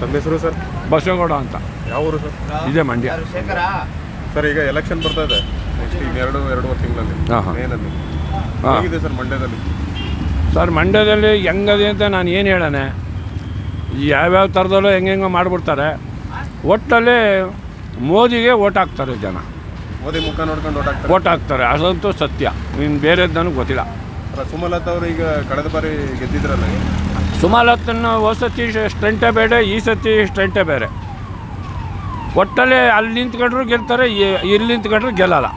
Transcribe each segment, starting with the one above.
ತಮ್ಮ ಹೆಸರು ಸರ್? ಬಸವಗೌಡ ಅಂತ. ಯಾವ ಊರು ಸರ್? ಇದೇ ಮಂಡ್ಯ. ಸರ್ ಈಗ ಎಲೆಕ್ಷನ್ ಬರ್ತಾ ಇದೆ. ನೆಕ್ಸ್ಟ್ ಈಗ ಎರಡು ಎರಡೂವರೆ ತಿಂಗಳಲ್ಲಿ ಹಾಂ. ಮೇನಲ್ಲಿ. ಹಾಂ. ಹೇಗಿದೆ ಸರ್ ಮಂಡ್ಯದಲ್ಲಿ? ಸರ್ ಮಂಡ್ಯದಲ್ಲಿ ಹೆಂಗದೆ ಅಂತ ನಾನು ಏನು ಹೇಳೋಣ ಯಾವ್ಯಾವ ಥರದಲ್ಲೂ ಹೆಂಗೆಂಗೋ ಮಾಡಿಬಿಡ್ತಾರೆ. ಒಟ್ಟಲ್ಲಿ ಮೋದಿಗೆ ಓಟ್ ಹಾಕ್ತಾರೆ ಜನ. ಮೋದಿ ಮುಖ ನೋಡ್ಕೊಂಡು ಓಟ್ ಹಾಕ್ತಾರೆ? ಓಟ್ ಹಾಕ್ತಾರೆ. ಅದಂತೂ ಸತ್ಯ. ಇನ್ನು ಬೇರೆದು ನನಗೆ ಗೊತ್ತಿಲ್ಲ ಸುಮಲತಾ ಅವರು ಈಗ ಕಳೆದ ಬಾರಿ ಗೆದ್ದಿದ್ರಲ್ಲ? ಸುಮಾಲತ್ತನ್ನು ಸತಿ ಸ್ಟ್ರೆಂಟೇ ಬೇಡ ಈ ಸತಿ ಸ್ಟ್ರೆಂಟೇ ಬೇರೆ. ಒಟ್ಟಲ್ಲಿ ಅಲ್ಲಿ ನಿಂತ್ಕೊಂಡ್ರು ಗೆಲ್ತಾರೆ ಇಲ್ಲಿ ನಿಂತ್ಕೊಂಡ್ರು ಗೆಲ್ಲಲ್ಲ.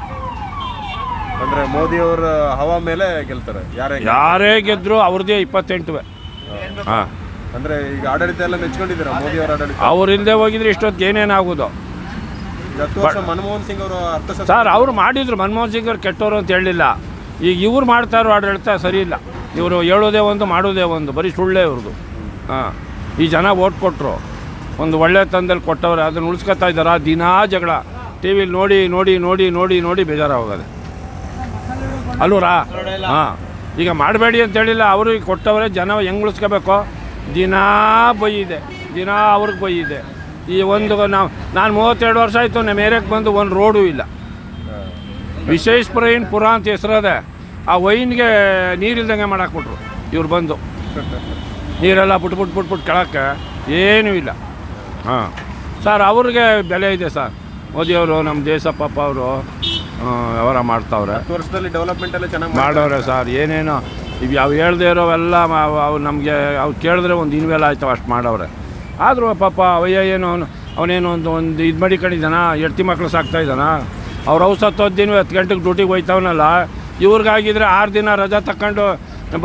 ಅಂದ್ರೆ ಮೋದಿ ಅವರ ಹವಾ ಮೇಲೆ ಗೆಲ್ತಾರೆ. ಯಾರೇ. ಯಾರೇ ಗೆದ್ದರೂ ಅವ್ರದ್ದೇ ಇಪ್ಪತ್ತೆಂಟುವೆ. ಹಾಂ. ಅಂದರೆ ಈಗ ಆಡಳಿತ ಎಲ್ಲ ಮೆಚ್ಕೊಂಡಿದ್ದೀರಾ? ಮೋದಿ ಅವರ ಆಡಳಿತ? ಅವ್ರಿಲ್ಲದೆ ಹೋಗಿದ್ರೆ ಇಷ್ಟೊತ್ತಿಗೆ ಏನೇನು ಆಗೋದು. ಮನಮೋಹನ್ ಸಿಂಗ್ ಅವರು ಅರ್ಥ ಸರ್ ಅವ್ರು ಮಾಡಿದ್ರು. ಮನಮೋಹನ್ ಸಿಂಗ್ ಅವ್ರು ಕೆಟ್ಟವರು ಅಂತ ಹೇಳಿಲ್ಲ. ಈಗ ಇವ್ರು ಮಾಡ್ತಾ ಇರೋ ಆಡಳಿತ ಸರಿ ಇಲ್ಲ. ಇವರು ಹೇಳೋದೇ ಒಂದು, ಮಾಡೋದೇ ಒಂದು, ಬರೀ ಸುಳ್ಳೇ ಇವ್ರದ್ದು ಹಾಂ. ಈ ಜನ ಓಟ್ ಕೊಟ್ಟರು ಒಂದು ಒಳ್ಳೆ ತಂದಲ್ಲಿ ಕೊಟ್ಟವ್ರೆ, ಅದನ್ನು ಉಳಿಸ್ಕೊತಾ ಇದ್ದಾರೆ? ದಿನಾ ಜಗಳ. ಟಿ ವಿಲಿ ನೋಡಿ ನೋಡಿ ನೋಡಿ ನೋಡಿ ನೋಡಿ ಬೇಜಾರಾಗೋದೆ ಅಲ್ವರಾ ಹಾಂ. ಈಗ ಮಾಡಬೇಡಿ ಅಂತ ಹೇಳಿಲ್ಲ, ಅವರು ಕೊಟ್ಟವರೇ, ಜನ ಹೆಂಗೆ ಉಳಿಸ್ಕೋಬೇಕು? ದಿನಾ ಬೈಯಿದೆ ದಿನಾ ಅವ್ರಿಗೆ ಬೈಯಿದೆ ಈ ಒಂದು ನಾವು, ನಾನು ಮೂವತ್ತೆರಡು ವರ್ಷ ಆಯಿತು ನಮ್ಮ ಏರಿಯಾಕ್ಕೆ ಬಂದು ಒಂದು ರೋಡು ಇಲ್ಲ. ವಿಶೇಷ ಏನು ಪುರ ಅಂತ ಹೆಸರದೆ. ಆ ವೈನ್ಗೆ ನೀರಿಲ್ದಂಗೆ ಮಾಡಾಕ್ಬಿಟ್ರು ಇವ್ರು ಬಂದು. ನೀರೆಲ್ಲ ಪುಟ್ ಪುಟ್ ಪುಟ್ ಪುಟ್ ಕೆಳಕ್ಕೆ ಏನೂ ಇಲ್ಲ. ಹಾಂ. ಸರ್ ಅವ್ರಿಗೆ ಬೆಲೆ ಇದೆ ಸರ್. ಮೋದಿಯವರು ನಮ್ಮ ದೇಶಪ್ಪ ಅವರು ವ್ಯವಹಾರ ಮಾಡ್ತಾವ್ರೆ. ವರ್ಷದಲ್ಲಿ ಡೆವಲಪ್ಮೆಂಟ್ ಎಲ್ಲ ಚೆನ್ನಾಗಿ ಮಾಡೋರೆ ಸರ್ ಏನೇನೋ. ಇವು ಯಾವ ಹೇಳ್ದೆ ಇರೋವೆಲ್ಲ ಅವು ನಮಗೆ ಅವ್ರು ಕೇಳಿದ್ರೆ ಒಂದು ಇನ್ವೆಲ್ ಆಯ್ತವ ಅಷ್ಟು ಮಾಡವ್ರೆ. ಆದರೂ ಪಾಪ ಅವಯ್ಯ ಏನು ಅವನು ಅವನೇನು ಒಂದು ಒಂದು ಇದು ಮಡಿಕೊಂಡಿದ್ದಾನ? ಎಡ್ತಿ ಮಕ್ಳು ಸಾಕ್ತಾ ಇದ್ದಾನ? ಅವ್ರು ಔಷಧ ದಿನ ಹತ್ತು ಗಂಟೆಗೆ ಡ್ಯೂಟಿಗೆ ಹೋಯ್ತವನಲ್ಲ. ಇವ್ರಿಗಾಗಿದ್ರೆ ಆರು ದಿನ ರಜಾ ತಗೊಂಡು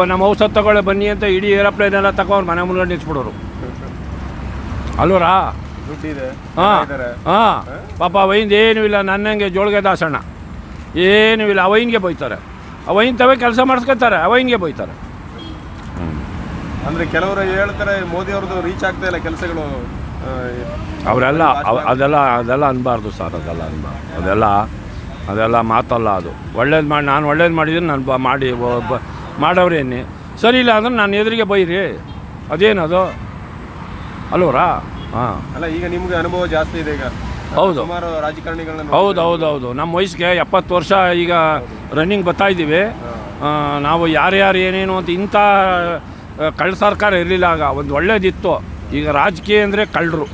ನಮ್ಮ ಔಷಧ ತಗೊಳ್ಳಿ ಬನ್ನಿ ಅಂತ ಇಡೀ ಏರೋಪ್ಲೇನ್ ಎಲ್ಲ ತಗೊಂಡು ಮನೆ ಮುಂದೆ ನಿಲ್ಸ್ಬಿಡೋರು. ಅಲ್ವರಾ ಹಾಂ ಹಾಂ. ಪಾಪ ಅವೈಂದು ಏನೂ ಇಲ್ಲ ನನ್ನಂಗೆ ಜೋಳಿಗೆ ದಾಸಣ್ಣ. ಏನೂ ಇಲ್ಲ ಅವೈನ್ಗೆ ಬೈತಾರೆ. ಅವೈನ್ ತವೇ ಕೆಲಸ ಮಾಡಿಸ್ಕೊತಾರೆ ಅವೈನ್ಗೆ ಬೈತಾರೆ. ಅಂದ್ರೆ ಕೆಲವರು ಹೇಳ್ತಾರೆ ಮೋದಿ ಅವ್ರದ್ದು ರೀಚ್ ಆಗ್ತಾ ಇಲ್ಲ ಕೆಲಸಗಳು. ಅವರೆಲ್ಲ ಅವ್- ಅದೆಲ್ಲ ಅದೆಲ್ಲ ಅನ್ಬಾರ್ದು ಸರ್ ಅದೆಲ್ಲ ಅನ್ಬಾರ್ದು. ಅದೆಲ್ಲ ಅದೆಲ್ಲ ಮಾತಲ್ಲ ಅದು. ಒಳ್ಳೇದು ಮಾಡಿ ನಾನು ಒಳ್ಳೇದು ಮಾಡಿದ್ರೆ ನಾನು ಬ ಮಾಡಿ ಮಾಡೋರೇನೆ ಸರಿ ಇಲ್ಲ ಅಂದ್ರೆ ನಾನು ಎದುರಿಗೆ ಬೈರಿ. ಅದೇನದು ಅಲ್ವರಾ ಹಾಂ. ಅಲ್ಲ ಈಗ ನಿಮಗೆ ಅನುಭವ ಜಾಸ್ತಿ ಇದೆ ಈಗ. ಹೌದು. ರಾಜಕಾರಣಿಗಳನ್ನ ಹೌದು ಹೌದು ಹೌದು. ನಮ್ಮ ವಯಸ್ಸಿಗೆ ಎಪ್ಪತ್ತು ವರ್ಷ ಈಗ ರನ್ನಿಂಗ್ ಬರ್ತಾ ಇದ್ದೀವಿ. ನಾವು ಯಾರ್ಯಾರು ಏನೇನು ಅಂತ ಇಂಥ ಕಳ್ಳ ಸರ್ಕಾರ ಇರಲಿಲ್ಲ ಆಗ. ಒಂದು ಒಳ್ಳೇದಿತ್ತು. ಈಗ ರಾಜಕೀಯ ಅಂದರೆ ಕಳ್ಳರು.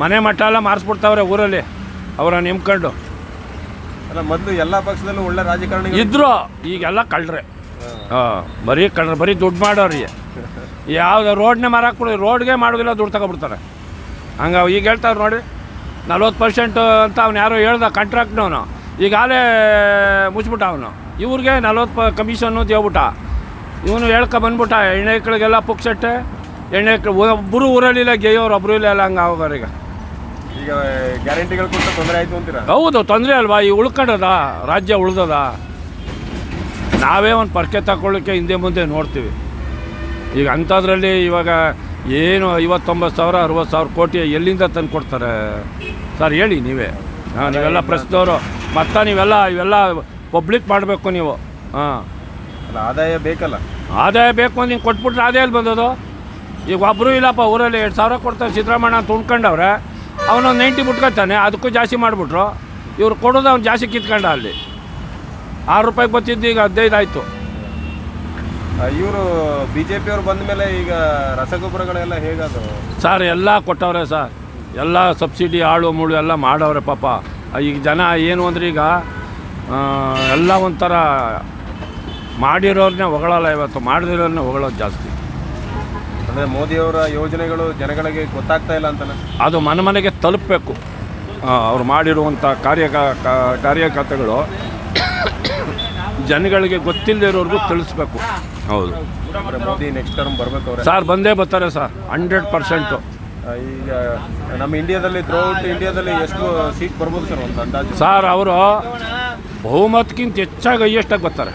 ಮನೆ ಮಟ್ಟ ಎಲ್ಲ ಮಾರಿಸ್ಬಿಡ್ತಾವ್ರೆ ಊರಲ್ಲಿ. ಅವರ ನೆಮ್ಕೊಂಡು. ಅಲ್ಲ ಮೊದಲು ಎಲ್ಲ ಪಕ್ಷದಲ್ಲೂ ಒಳ್ಳೆ ರಾಜಕಾರಣಿ ಇದ್ರು. ಈಗೆಲ್ಲ ಕಳ್ರೆ ಹಾಂ. ಬರೀ ಕಳ್ರೆ ಬರೀ ದುಡ್ಡು ಮಾಡೋರಿಗೆ ಯಾವ್ದು ರೋಡ್ನೇ ಮಾರಾಕ್ ರೋಡ್ಗೆ ಮಾಡೋದಿಲ್ಲ ದುಡ್ಡು ತಗೊಬಿಡ್ತಾರೆ. ಹಂಗೆ ಈಗ ಹೇಳ್ತಾರೆ ನೋಡಿ ನಲ್ವತ್ತು ಪರ್ಸೆಂಟ್ ಅಂತ ಅವ್ನು ಯಾರೋ ಹೇಳ್ದ ಕಾಂಟ್ರಾಕ್ಟ್ನವನು ಈಗಾಗಲೇ ಮುಚ್ಬಿಟ್ಟ ಅವನು. ಇವ್ರಿಗೆ ನಲ್ವತ್ತು ಪ ಕಮಿಷನ್ನು ಅಂತ ಹೇಳ್ಬಿಟ್ಟ. ಇವನು ಹೇಳ್ಕೊ ಬಂದ್ಬಿಟ್ಟ ಎಣ್ಣೆಕ್ಳಿಗೆಲ್ಲ ಪುಕ್ಸಟ್ಟೆ ಎಣ್ಣೆ ಒಬ್ಬರು ಊರಲ್ಲಿಲ್ಲ ಗೆಯೋರು ಒಬ್ಬರು ಇಲ್ಲ ಎಲ್ಲ ಹಂಗೆ ಆಗೋರು ಈಗ. ಈಗ ಗ್ಯಾರಂಟಿಗಳು ಕೊಟ್ಟು ತೊಂದರೆ ಆಯ್ತು ಅಂತೀರಾ? ಹೌದು ತೊಂದರೆ ಅಲ್ವಾ? ಈ ಉಳ್ಕೊಂಡದ? ರಾಜ್ಯ ಉಳ್ದದ? ನಾವೇ ಒಂದು ಪರ್ಕೆ ತಗೊಳ್ಳೋಕ್ಕೆ ಹಿಂದೆ ಮುಂದೆ ನೋಡ್ತೀವಿ. ಈಗ ಅಂಥದ್ರಲ್ಲಿ ಇವಾಗ ಏನು ಐವತ್ತೊಂಬತ್ತು ಸಾವಿರ ಅರವತ್ತು ಸಾವಿರ ಕೋಟಿ ಎಲ್ಲಿಂದ ತಂದು ಕೊಡ್ತಾರೆ? ಸರ್ ಹೇಳಿ ನೀವೇ. ಹಾಂ ನೀವೆಲ್ಲ ಪ್ರಶ್ನೆಯವರು ಮತ್ತೆ ನೀವೆಲ್ಲ ಇವೆಲ್ಲ ಪಬ್ಲಿಕ್ ಮಾಡಬೇಕು ನೀವು. ಹಾಂ. ಆದಾಯ ಬೇಕಲ್ಲ? ಆದಾಯ ಬೇಕು ಅಂತ ನೀವು ಕೊಟ್ಬಿಟ್ರೆ ಆದಾಯಲ್ಲಿ ಬಂದದು? ಈಗ ಒಬ್ಬರು ಇಲ್ಲಪ್ಪ ಊರಲ್ಲಿ ಎರಡು ಸಾವಿರ ಕೊಡ್ತಾರೆ. ಸಿದ್ದರಾಮಣ್ಣ ಅಂತ ಉಣ್ಕೊಂಡವ್ರೆ. ಅವನೊಂದು ನೈಂಟಿ ಮುಟ್ಕೊತಾನೆ ಅದಕ್ಕೂ ಜಾಸ್ತಿ ಮಾಡಿಬಿಟ್ರು. ಇವ್ರು ಕೊಡೋದು ಅವ್ನು ಜಾಸ್ತಿ ಕಿತ್ಕೊಂಡ ಅಲ್ಲಿ. ಆರು ರೂಪಾಯಿ ಬರ್ತಿದ್ದು ಈಗ ಹದಿನೈದು ಆಯಿತು. ಇವರು ಬಿ ಜೆ ಅವರು ಬಂದ ಮೇಲೆ ಈಗ ರಸಗೊಬ್ಬರಗಳೆಲ್ಲ ಹೇಗದು? ಸರ್ ಎಲ್ಲ ಕೊಟ್ಟವ್ರೆ ಸರ್. ಎಲ್ಲ ಸಬ್ಸಿಡಿ ಆಳು ಮುಳು ಎಲ್ಲ ಮಾಡವ್ರೆ ಪಾಪ. ಈಗ ಜನ ಏನು ಅಂದ್ರೆ ಈಗ ಎಲ್ಲ ಒಂಥರ ಮಾಡಿರೋರನ್ನೇ ಹೊಗಳಲ್ಲ ಇವತ್ತು. ಮಾಡದಿರೋರನ್ನೇ ಹೊಗಳೋದು ಜಾಸ್ತಿ. ಅಂದ್ರೆ ಮೋದಿಯವರ ಯೋಜನೆಗಳು ಜನಗಳಿಗೆ ಗೊತ್ತಾಗ್ತಾ ಇಲ್ಲ ಅಂತಾನೆ ಅದು ಮನೆ ಮನೆಗೆ ತಲುಪಬೇಕು ಅವ್ರು ಮಾಡಿರುವಂಥ ಕಾರ್ಯ ಕಾರ್ಯಕರ್ತಗಳು ಜನಗಳಿಗೆ ಗೊತ್ತಿಲ್ಲದೆ ಇರೋರ್ಗು ತಿಳಿಸ್ಬೇಕು. ಹೌದು. ಅಂದ್ರೆ ಮೋದಿ ನೆಕ್ಸ್ಟ್ ಟರ್ಮ್ ಬರ್ಬೇಕು ಅವ್ರೆ. ಸರ್ ಬಂದೇ ಬರ್ತಾರೆ ಸರ್. Hundred percent. ಈಗ ನಮ್ಮ ಇಂಡಿಯಾದಲ್ಲಿ ಥ್ರೂಔಟ್ ಇಂಡಿಯಾದಲ್ಲಿ ಎಷ್ಟು ಸೀಟ್ ಬರ್ಬೋದು ಸರ್ ಒಂದು ಅಂದಾಜು? ಸರ್ ಅವರು ಬಹುಮತಕ್ಕಿಂತ ಹೆಚ್ಚಾಗಿ ಹೈಯೆಸ್ಟಾಗಿ ಬರ್ತಾರೆ.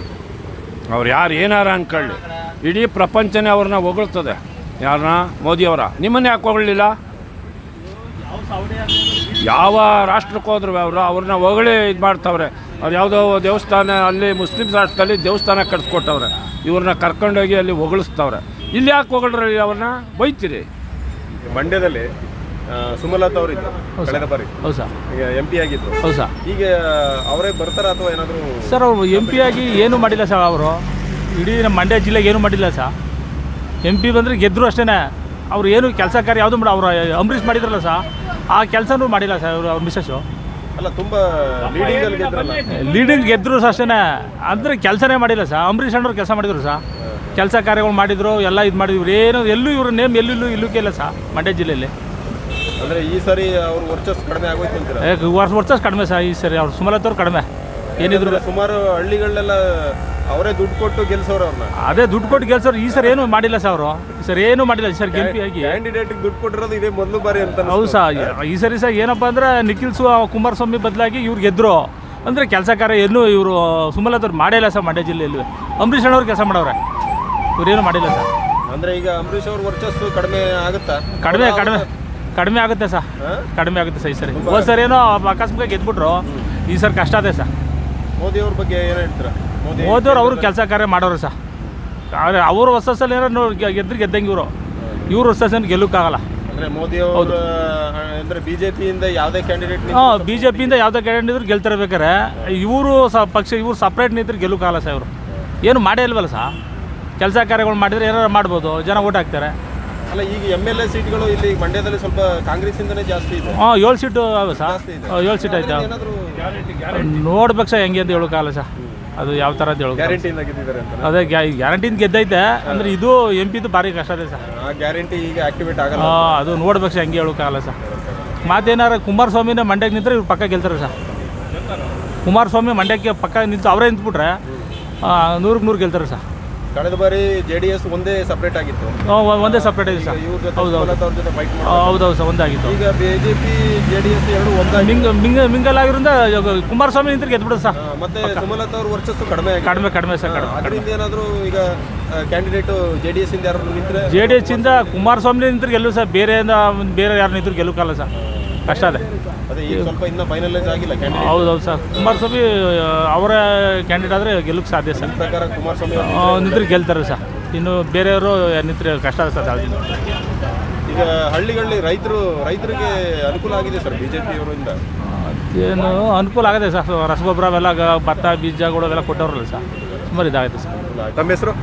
ಅವ್ರು ಯಾರು ಏನಾರ ಅಂದ್ಕೊಳ್ಳಿ ಇಡೀ ಪ್ರಪಂಚನೇ ಅವ್ರನ್ನ ಹೊಗಳ್ತದೆ. ಯಾರನ್ನ ಮೋದಿಯವರ ನಿಮ್ಮನ್ನ ಯಾಕೆ ಹೊಗಳಲಿಲ್ಲ ಯಾವ ರಾಷ್ಟ್ರಕ್ಕೆ ಹೋದ್ರು ಅವರು ಅವ್ರನ್ನ ಹೊಗಳಿ ಇದು ಮಾಡ್ತಾವ್ರೆ. ಅವ್ರು ಯಾವುದೋ ದೇವಸ್ಥಾನ ಅಲ್ಲಿ ಮುಸ್ಲಿಮ್ಸ್ ರಾಷ್ಟ್ರದಲ್ಲಿ ದೇವಸ್ಥಾನ ಕಟ್ಸ್ಕೊಟ್ಟವ್ರೆ. ಇವ್ರನ್ನ ಕರ್ಕೊಂಡೋಗಿ ಅಲ್ಲಿ ಹೊಗಳಿಸ್ತವ್ರೆ. ಇಲ್ಲಿ ಯಾಕೆ ಹೊಗಳ್ರಿ ಅವ್ರನ್ನ? ಬೈತೀರಿ. ಮಂಡ್ಯದಲ್ಲಿ ಸುಮಲತಾ ಅವರಿದ್ದು ಕಳೆದ ಬಾರಿ. ಹೌದು ಸರ್. ಈಗ ಎಂ ಪಿ ಆಗಿದ್ದು ಹೌದು ಈಗ ಅವರೇ ಬರ್ತಾರ ಅಥವಾ ಏನಾದರೂ ಸರ್ ಅವರು ಎಂ ಪಿ ಆಗಿ ಏನೂ ಮಾಡಿಲ್ಲ ಸರ್ ಅವರು? ಇಡೀ ನಮ್ಮ ಮಂಡ್ಯ ಜಿಲ್ಲೆಗೆ ಏನೂ ಮಾಡಿಲ್ಲ ಸರ್? ಎಂ ಪಿ ಬಂದರೆ ಗೆದ್ದರು ಅಷ್ಟೇ ಅವ್ರು ಏನು ಕೆಲಸ ಕಾರ್ಯ ಯಾವುದು ಮಾಡಿ ಅವ್ರು ಅಂಬರೀಷ್ ಮಾಡಿದ್ರಲ್ಲ ಸರ್ ಆ ಕೆಲಸನೂ ಮಾಡಿಲ್ಲ ಸರ್ ಅವರು ಅವ್ರ ಮಿಸ್ಸಸ್ಸು. ಅಲ್ಲ ತುಂಬ ಲೀಡಿಂಗ್ ಗೆದ್ದರು ಸರ್ ಅಷ್ಟೇ ಅಂದರೆ ಕೆಲಸನೇ ಮಾಡಿಲ್ಲ ಸರ್ ಅಂಬರೀಷ್ ಅಣ್ಣವ್ರು ಕೆಲಸ ಮಾಡಿದ್ರು ಸರ್ ಕೆಲಸ ಕಾರ್ಯಗಳು ಮಾಡಿದ್ರು ಎಲ್ಲ ಇದು ಮಾಡಿದ್ರು. ಏನು ಎಲ್ಲೂ ಇವರು ನೇಮ್ ಎಲ್ಲೂ ಇಲ್ಲೂ ಇಲ್ಲ ಸರ್ ಮಂಡ್ಯ ಜಿಲ್ಲೆಯಲ್ಲಿ. ಅಂದರೆ ಈ ಸರಿ ಅವ್ರ ವರ್ಚಸ್ ಕಡಿಮೆ ಆಗೋಯ್ತು ವರ್ಷ ವರ್ಷಸ್ ಕಡಿಮೆ ಸರ್ ಈ ಸರಿ ಅವ್ರು ಸುಮಲತವ್ರು ಕಡಿಮೆ. ಏನಿದ್ರು ಸುಮಾರು ಹಳ್ಳಿಗಳನ್ನೆಲ್ಲ ಅವರೇ ದುಡ್ಡು ಕೊಟ್ಟು ಗೆಲ್ಸೋರು ಅವ್ರನ್ನ ಅದೇ ದುಡ್ಡು ಕೊಟ್ಟು ಗೆಲ್ಸೋರು ಈ ಸರ್ ಏನು ಮಾಡಿಲ್ಲ ಸರ್ ಅವರು. ಈ ಸರ್ ಏನು ಮಾಡಿಲ್ಲ ಈ ಸರ್ ಗೆಲ್ಪಿ ಆಗಿ. ಕ್ಯಾಂಡಿಡೇಟ್ ದುಡ್ಡು ಕೊಟ್ಟಿರೋದು ಇದೇ ಮೊದಲು ಬಾರಿ ಅಂತ ಹೌದು ಸರ್. ಈ ಸರಿ ಸರ್ ಏನಪ್ಪ ಅಂದ್ರೆ ನಿಖಿಲ್ ಸು ಕುಮಾರಸ್ವಾಮಿ ಬದಲಾಗಿ ಇವ್ರು ಗೆದ್ರು. ಅಂದರೆ ಕೆಲಸ ಕಾರ್ಯ ಏನು ಇವರು ಸುಮಲತವ್ರು ಮಾಡೇ ಇಲ್ಲ ಸರ್ ಮಂಡ್ಯ ಜಿಲ್ಲೆಯಲ್ಲಿ. ಅಂಬರೀಷ್ ಅಣ್ಣವ್ರು ಕೆಲಸ ಮಾಡವ್ರೆ. ಇವ್ರೇನು ಮಾಡಿಲ್ಲ ಸರ್. ಅಂದ್ರೆ ಈಗ ಅಂಬರೀಷ್ ಅವ್ರ ವರ್ಚಸ್ಸು ಕಡಿಮೆ ಆಗುತ್ತಾ? ಕಡಿಮೆ ಕಡಿಮೆ ಕಡಿಮೆ ಆಗುತ್ತೆ ಸರ್? ಕಡಿಮೆ ಆಗುತ್ತೆ ಸರ್ ಈ ಸರಿ. ಹೋದ ಸರ್ ಏನೋ ಅಕಸ್ಮಿಕ ಗೆದ್ಬಿಟ್ರು. ಈ ಸರ್ ಕಷ್ಟ ಅದೇ ಸರ್. ಮೋದಿ ಅವ್ರ ಬಗ್ಗೆ ಏನು ಹೇಳ್ತೀರಾ? ಹೋದವ್ರು ಅವರು ಕೆಲಸ ಕಾರ್ಯ ಮಾಡೋರು ಸರ್. ಆದರೆ ಅವರು ಹೊಸ ಸಲ ಏನೋ ನೋಡಿ ಗೆದ್ರು ಗೆದ್ದಂಗೆ ಇವರು. ಇವ್ರು ಹೊಸ ಸಲ ಗೆಲ್ಲಕ್ಕಾಗಲ್ಲ. ಅಂದ್ರೆ ಮೋದಿ ಅವರು ಅಂದ್ರೆ ಬಿಜೆಪಿಯಿಂದ ಯಾವುದೇ ಕ್ಯಾಂಡಿಡೇಟ್ ಹಾಂ ಬಿ ಜೆ ಪಿಯಿಂದ ಯಾವುದೇ ಕ್ಯಾಂಡಿಡೇಟ್ ಇದ್ರು ಗೆಲ್ತಾರೆ ಬೇಕಾರೆ ಇವರು ಸ ಪಕ್ಷ ಇವ್ರು ಸಪ್ರೇಟ್ ನಿಂತರೆ ಗೆಲ್ಲಕ್ಕಾಗಲ್ಲ ಸರ್ ಇವರು. ಏನು ಮಾಡೇ ಇಲ್ವಲ್ಲ ಸರ್. ಕೆಲಸ ಕಾರ್ಯಗಳು ಮಾಡಿದರೆ ಏನಾರು ಮಾಡ್ಬೋದು ಜನ ಓಟ್ ಹಾಕ್ತಾರೆ. ಅಲ್ಲ ಈಗ ಎಂ ಎಲ್ ಎ ಸೀಟ್ಗಳು ಇಲ್ಲಿ ಮಂಡ್ಯದಲ್ಲಿ ಸ್ವಲ್ಪ ಕಾಂಗ್ರೆಸ್ ಇಂದನೇ ಜಾಸ್ತಿ ಇದೆ. ಹಾಂ ಏಳು ಸೀಟು ಅವೆ ಸರ್. ಏಳು ಸೀಟ್ ಆಯ್ತು ನೋಡ್ಬೇಕು ಸರ್ ಹೆಂಗೆ ಅಂತ ಹೇಳೋಕ್ಕಾಗಲ್ಲ ಸರ್. ಅದು ಯಾವ ಥರ ಅಂತ ಗ್ಯಾರಂಟಿ ಗ್ಯಾರಂಟಿಯಿಂದ ಗೆದ್ದಿದ್ದಾರೆ ಅಂತ ಅದೇ ಗ್ಯಾರಂಟಿಯಿಂದ ಗೆದ್ದೈತೆ ಅಂದ್ರೆ ಇದು ಎಂ ಪಿದು ಭಾರಿ ಕಷ್ಟ ಇದೆ ಸರ್. ಆ ಗ್ಯಾರಂಟಿ ಈಗ ಆಕ್ಟಿವೇಟ್ ಆಗಲ್ಲ ಆ, ಅದು ನೋಡ್ಬೇಕು ಸರ್ ಹಂಗೆ ಹೇಳೋಕ್ಕಾಗಲ್ಲ ಸರ್. ಮಾತೇನಾರ ಕುಮಾರಸ್ವಾಮಿನ ಮಂಡ್ಯಕ್ಕೆ ನಿಂತರೆ ಇವ್ರು ಪಕ್ಕ ಗೆಲ್ತಾರೆ ಸರ್. ಕುಮಾರಸ್ವಾಮಿ ಮಂಡ್ಯಕ್ಕೆ ಪಕ್ಕ ನಿಂತು ಅವರೇ ನಿಂತ್ಬಿಟ್ರೆ ನೂರಕ್ಕೆ ನೂರು ಗೆಲ್ತಾರೆ ಸರ್. ಕಳೆದ ಬಾರಿ ಜೆ ಡಿ ಎಸ್ ಒಂದೇ ಸಪ್ರೇಟ್ ಆಗಿತ್ತು ಒಂದೇ ಸಪ್ರೇಟ್ ಇದೆ ಸರ್. ಇವ್ರ ಜೊತೆ ಹೌದು, ಹೌದು. ಅವ್ರ ಜೊತೆ ಫೈಟ್ ಆ, ಹೌದೌದು ಸರ್ ಒಂದಾಗಿತ್ತು. ಈಗ ಬಿಜೆಪಿ ಜೆ ಡಿ ಎಸ್ ಎರಡು ಒಂದಾಗಿ ಮಿಂಗ್ ಮಿಂಗ್ ಮಿಂಗಲ್ ಆಗಿರೋದ್ರಿಂದ ಕುಮಾರಸ್ವಾಮಿ ನಿಂತರಿಗೆ ಗೆದ್ಬಿಡೋದು ಸರ್. ಮತ್ತೆ ಸುಮಲತಾ ಅವ್ರ ವರ್ಚಸ್ಸು ಕಡಿಮೆ ಆಗಿದೆ. ಕಡಿಮೆ ಕಡಿಮೆ ಸರ್ ಕಡಿಮೆ ಅದರಿಂದ ಏನಾದ್ರು ಈಗ ಕ್ಯಾಂಡಿಡೇಟ್ ಜೆ ಡಿ ಎಸ್ ಇಂದ ಯಾರು ನಿಂತರೆ ಜೆ ಡಿ ಎಸ್ ಇಂದ ಕುಮಾರಸ್ವಾಮಿ ನಿಂತರಿಗೆ ಗೆಲ್ಲು ಸರ್. ಬೇರೆಯಿಂದ ಬೇರೆ ಯಾರು ನಿಂತರು ಗೆಲ್ಲಕ್ಕಲ್ಲ ಸರ್. ಕಷ್ಟ ಅದೇ. ಅದೇ ಈಗ ಸ್ವಲ್ಪ ಇನ್ನ ಫೈನಲೈಸ್ ಆಗಿಲ್ಲ ಕ್ಯಾಂಡಿಡೇಟ್ ಹೌದೌದು ಸರ್. ಕುಮಾರಸ್ವಾಮಿ ಅವರ ಕ್ಯಾಂಡಿಡೇಟ್ ಆದರೆ ಗೆಲ್ಲಕ್ಕೆ ಸಾಧ್ಯ ಸರ್. ನಿಂತ್ರೆ ಗೆಲ್ತಾರೆ ಸರ್. ಇನ್ನು ಬೇರೆಯವರು ನಿಂತರೆ ಕಷ್ಟ ಸರ್ ಈಗ ಹಳ್ಳಿಗಳಲ್ಲಿ ರೈತರು ರೈತರಿಗೆ ಅನುಕೂಲ ಆಗಿದೆ ಸರ್ ಬಿಜೆಪಿ ಅವರಿಂದ? ಏನು ಅನುಕೂಲ ಆಗಿದೆ ಸರ್. ರಸಗೊಬ್ಬರ ಅವೆಲ್ಲ ಭತ್ತ ಬೀಜಗಳು ಅವೆಲ್ಲ ಕೊಟ್ಟವ್ರಲ್ಲ ಸರ್. ಸುಮಾರು ಇದಾಗುತ್ತೆ ಸರ್. ತಮ್ಮ ಹೆಸರು?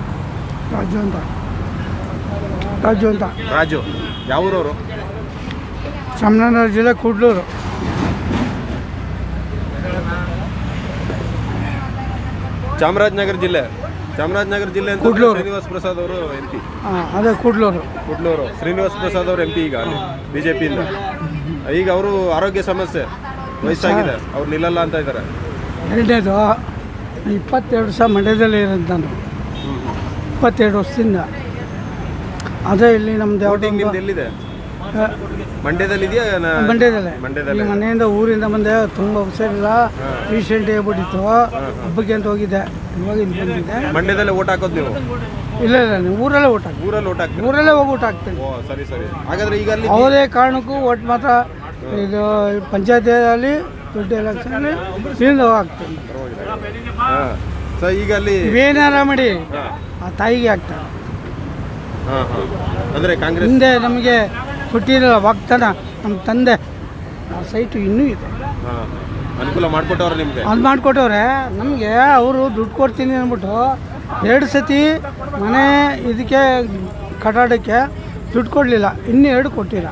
ರಾಜು ಅಂತ. ರಾಜು ಅಂತ. ರಾಜು. ಯಾವ ಊರವರು? ಚಾಮರಾಜನಗರ ಜಿಲ್ಲೆ ಕೂಡ್ಲೂರು. ಚಾಮರಾಜನಗರ ಜಿಲ್ಲೆ. ಚಾಮರಾಜನಗರ ಜಿಲ್ಲೆ ಅಂತ ಕುಡ್ಲೂರು. ಶ್ರೀನಿವಾಸ್ ಪ್ರಸಾದ್ ಅವರು ಎಂ ಪಿ ಹಾಂ ಅದೇ ಕೂಡ್ಲೂರು. ಕುಡ್ಲೂರು. ಶ್ರೀನಿವಾಸ್ ಪ್ರಸಾದ್ ಅವರು ಎಂ ಪಿ ಈಗ ಬಿಜೆಪಿಯಿಂದ ಈಗ ಅವರು ಆರೋಗ್ಯ ಸಮಸ್ಯೆ. ವಯಸ್ಸಾಗಿದೆ. ಅವ್ರು ನಿಲ್ಲಲ್ಲ ಅಂತ ಇದ್ದಾರೆ. ಎರಡನೇದು ಇಪ್ಪತ್ತೆರಡು ವರ್ಷ ಮಂಡ್ಯದಲ್ಲಿ ಇರೋದು ನಾನು. ಇಪ್ಪತ್ತೆರಡು ವರ್ಷದಿಂದ. ಅದೇ ಇಲ್ಲಿ ವೋಟಿಂಗ್ ಯಾವುದೋ ನಿಮ್ದು ಎಲ್ಲಿದೆ? ಮಂಡ್ಯದಲ್ಲಿ ಇದೆಯಾ ಮಂಡ್ಯದಲ್ಲೇ. ಮಂಡ್ಯದಲ್ಲಿ. ಈ ಮನೆಯಿಂದ ಊರಿಂದ ಬಂದೆ ತುಂಬ ಹುಷಾರಿಲ್ಲ ರೀಸೆಂಟ್ ಆಗ್ಬಿಟ್ಟಿತ್ತು. ಹಬ್ಬಕ್ಕೆ ಅಂತ ಹೋಗಿದ್ದೆ. ಇವಾಗ ಇಲ್ಲಿ ಬಂದಿದ್ದೆ. ಮಂಡ್ಯದಲ್ಲೇ ಓಟ್ ಹಾಕೋದು ನೀವು? ಇಲ್ಲ ಇಲ್ಲ ನೀವು ಊರಲ್ಲೇ ಓಟ್ ಊರಲ್ಲಿ ಓಟ್ ಊರಲ್ಲೇ ಹೋಗಿ ಊಟ ಹಾಕ್ತೀನಿ. ಓ ಸರಿ ಸರಿ. ಹಾಗಾದ್ರೆ ಈಗ ಅಲ್ಲಿ ಯಾವುದೇ ಕಾರಣಕ್ಕೂ ಒಟ್ಟು ಮಾತ್ರ ಇದು ಪಂಚಾಯತಿಯಲ್ಲಿ ದೊಡ್ಡ ಎಲೆಕ್ಷನಲ್ಲಿ ಇಲ್ಲಿಂದ ಹಾಕ್ತೀನಿ. ಹಾಂ. ಸೊ ಈಗ ಅಲ್ಲಿ ಏನಾರ ಮಾಡಿ. ಆ ತಾಯಿಗೆ ಹಾಕ್ತಾರೆ. ಅಂದರೆ ಕಾಂಗ್ರೆಸ್ ಹಿಂದೆ ನಮಗೆ ಕೊಟ್ಟಿರಲ್ಲ ವಾಗ್ದಾನ ನಮ್ಮ ತಂದೆ. ಆ ಸೈಟು ಇನ್ನೂ ಇದೆ. ಅನುಕೂಲ ಮಾಡಿಕೊಟ್ಟವ್ರೆ ನಿಮಗೆ? ಅದು ಮಾಡಿಕೊಟ್ಟವ್ರೆ. ನಮಗೆ ಅವರು ದುಡ್ಡು ಕೊಡ್ತೀನಿ ಅಂದ್ಬಿಟ್ಟು ಎರಡು ಸತಿ ಮನೆ ಇದಕ್ಕೆ ಕಟ್ಟಡಕ್ಕೆ ದುಡ್ಡು ಕೊಡಲಿಲ್ಲ. ಇನ್ನೂ ಎರಡು ಕೊಟ್ಟಿಲ್ಲ.